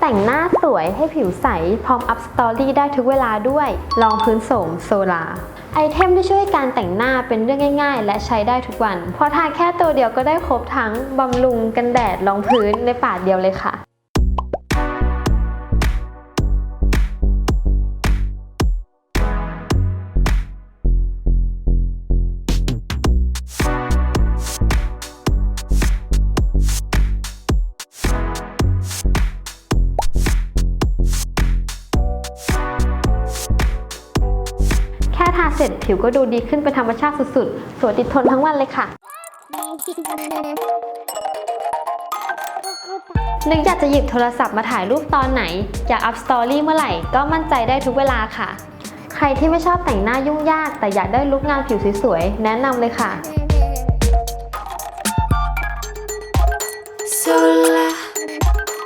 แต่งหน้าสวยให้ผิวใส พร้อมอัพสตอรี่ได้ทุกเวลาด้วยรองพื้นโสมโซลาไอเทมที่ช่วยการแต่งหน้าเป็นเรื่องง่าย ๆ และใช้ได้ทุกวัน เพราะทาแค่ตัวเดียวก็ได้ครบทั้งบำรุงกันแดดรองพื้นในปาดเดียวเลยค่ะ ค่ทาเสร็จผิวก็ดูดีขึ้นเป็นธรรมชาติสุดๆ สวยติดทนทั้งวันเลยค่ะนึกอยากจะหยิบโทรศัพท์มาถ่ายรูปตอนไหน อยากอัพสตอรี่เมื่อไหร่ ก็มั่นใจได้ทุกเวลาค่ะ ใครที่ไม่ชอบแต่งหน้ายุ่งยาก แต่อยากได้ลุคงานผิวสวยๆ แนะนำเลยค่ะ